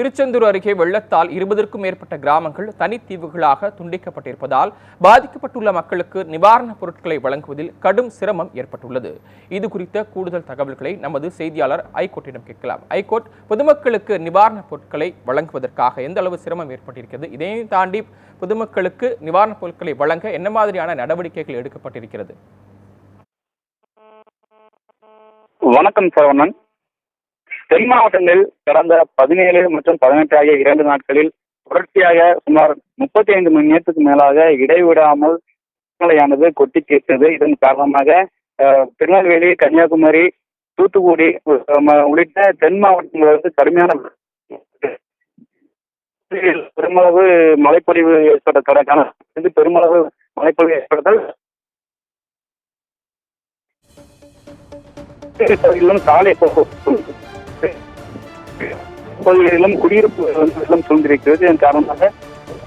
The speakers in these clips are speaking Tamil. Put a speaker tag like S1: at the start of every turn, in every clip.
S1: திருச்செந்தூர் அருகே வெள்ளத்தால் இருபதற்கும் மேற்பட்ட கிராமங்கள் தனித்தீவுகளாக துண்டிக்கப்பட்டிருப்பதால் பாதிக்கப்பட்டுள்ள மக்களுக்கு நிவாரணப் பொருட்களை வழங்குவதில் கடும் சிரமம் ஏற்பட்டுள்ளது. இது குறித்த கூடுதல் தகவல்களை நமது செய்தியாளர் ஐகோர்ட்டிடம் கேட்கலாம். ஐகோர்ட் பொதுமக்களுக்கு நிவாரணப் பொருட்களை வழங்குவதற்காக எந்த அளவு சிரமம் ஏற்பட்டிருக்கிறது? இதையும் தாண்டி பொதுமக்களுக்கு நிவாரணப் பொருட்களை வழங்க என்ன மாதிரியான நடவடிக்கைகள் எடுக்கப்பட்டிருக்கிறது?
S2: வணக்கம் சரவணன். தென் மாவட்டங்களில் கடந்த பதினேழு மற்றும் பதினெட்டு ஆகிய இரண்டு நாட்களில் தொடர்ச்சியாக சுமார் முப்பத்தி ஐந்து மணி நேரத்துக்கு மேலாக இடைவிடாமல் மழையானது கொட்டி கேட்டது இதன் காரணமாக திருநெல்வேலி கன்னியாகுமரி தூத்துக்குடி உள்ளிட்ட தென் மாவட்டங்களுக்கு கடுமையான பெருமளவு மழைப்பொழிவு ஏற்பட்டதற்கான பெருமளவு மழைப்பொழிவு ஏற்படுதல் பகுதிகளிலும் சாலை போக்குவரத்து பகுதிகளிலும் குடியிருப்பு வந்து வெள்ளம் சூழ்ந்திருக்கிறது. இதன் காரணமாக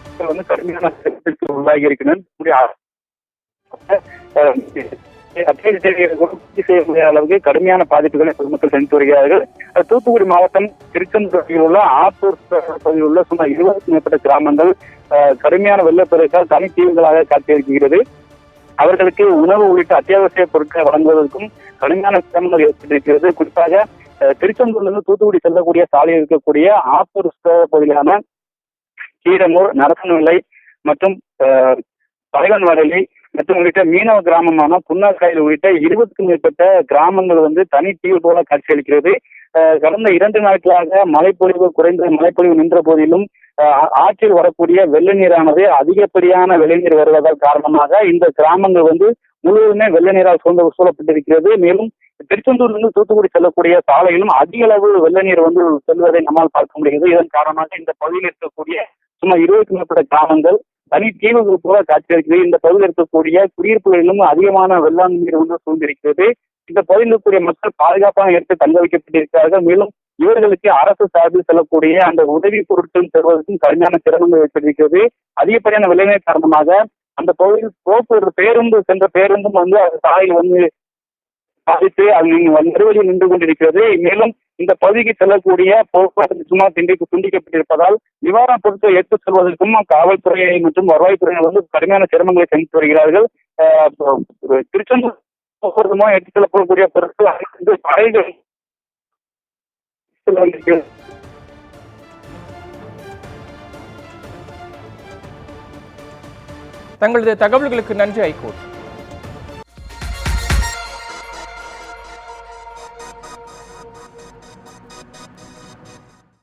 S2: மக்கள் வந்து கடுமையான சிரமத்திற்கு உள்ளாகி இருக்கின்றனர். அத்தியாவசிய கூட பூர்த்தி செய்ய முடியாத அளவுக்கு கடுமையான பாதிப்புகளை பொதுமக்கள் சந்தித்து வருகிறார்கள். தூத்துக்குடி மாவட்டம் திருச்செந்தூர் பகுதியில் உள்ள ஆத்தூர் பகுதியில் உள்ள சுமார் இருபதுக்கும் மேற்பட்ட கிராமங்கள் கடுமையான வெள்ளப்பெருக்கால் தனித்தீவுகளாக காத்திருக்கிறது. அவர்களுக்கு உணவு உள்ளிட்ட அத்தியாவசிய பொருட்களை வழங்குவதற்கும் கடுமையான சிரமங்கள் ஏற்பட்டிருக்கிறது. குறிப்பாக திருச்செந்தூர்ல இருந்து தூத்துக்குடி செல்லக்கூடிய சாலையில் இருக்கக்கூடிய ஆத்தூர் சுற்றுலா பகுதியிலான கீரனூர் நரசனவில்லை மற்றும் அஹ், தலைவன் வடலி மற்றும் உள்ளிட்ட மீனவ கிராமமான புன்னாக்காயில் உள்ளிட்ட இருபதுக்கும் மேற்பட்ட கிராமங்கள் வந்து தனி தீவு போல காட்சியளிக்கிறது அஹ், கடந்த இரண்டு நாட்களாக மழைப்பொழிவு குறைந்த மழைப்பொழிவு நின்ற போதிலும் ஆற்றில் வரக்கூடிய வெள்ள நீரானது அதிகப்படியான வெள்ள நீர் வருவதால் காரணமாக இந்த கிராமங்கள் வந்து முழுவதுமே வெள்ள நீரால் சூழ்ந்த சூழப்பட்டிருக்கிறது. மேலும் திருச்செந்தூரிலிருந்து தூத்துக்குடி செல்லக்கூடிய சாலையிலும் அதிக அளவு வெள்ள நீர் வந்து செல்வதை நம்மால் பார்க்க முடிகிறது. இதன் காரணமாக இந்த பகுதியில் இருக்கக்கூடிய சுமார் இருபதுக்கும் மேற்பட்ட கிராமங்கள் தனி தீவுகள் போல காட்சியளிக்கிறது. இந்த பகுதியில் இருக்கக்கூடிய குடியிருப்புகளிலும் அதிகமான வெள்ளாண் நீர் வந்து சூழ்ந்திருக்கிறது. இந்த பகுதியில் இருக்கக்கூடிய மக்கள் பாதுகாப்பான இடத்தில் தங்க வைக்கப்பட்டிருக்கிறார்கள். மேலும் இவர்களுக்கு அரசு சார்பில் செல்லக்கூடிய அந்த உதவி பொருட்கள் பெறுவதற்கும் கடுமையான சிரமங்கள் ஏற்பட்டிருக்கிறது. அதிகப்படியான விளைநிலை காரணமாக அந்த பகுதியில் போக்குவரத்து பேருந்து சென்ற பேருந்தும் வந்து அந்த சாலையில் வந்து பாதித்து அது நெருவழியில் நின்று கொண்டிருக்கிறது. மேலும் இந்த பகுதிக்கு செல்லக்கூடிய போக்குவரத்து சும்மா திண்டிக்கு துண்டிக்கப்பட்டிருப்பதால் நிவாரணப் பொருட்களை எடுத்துச் செல்வதற்கும் காவல்துறை மற்றும் வருவாய்த்துறையினர் வந்து கடுமையான சிரமங்களை சந்தித்து வருகிறார்கள். திருச்செந்தூர் போக்குவரத்து மூலம் எடுத்துச் செல்லப்படக்கூடிய பொருட்கள் அனைத்து படைகள்
S1: தங்களது தகவல்களுக்கு நன்றி ஐகோர்ட்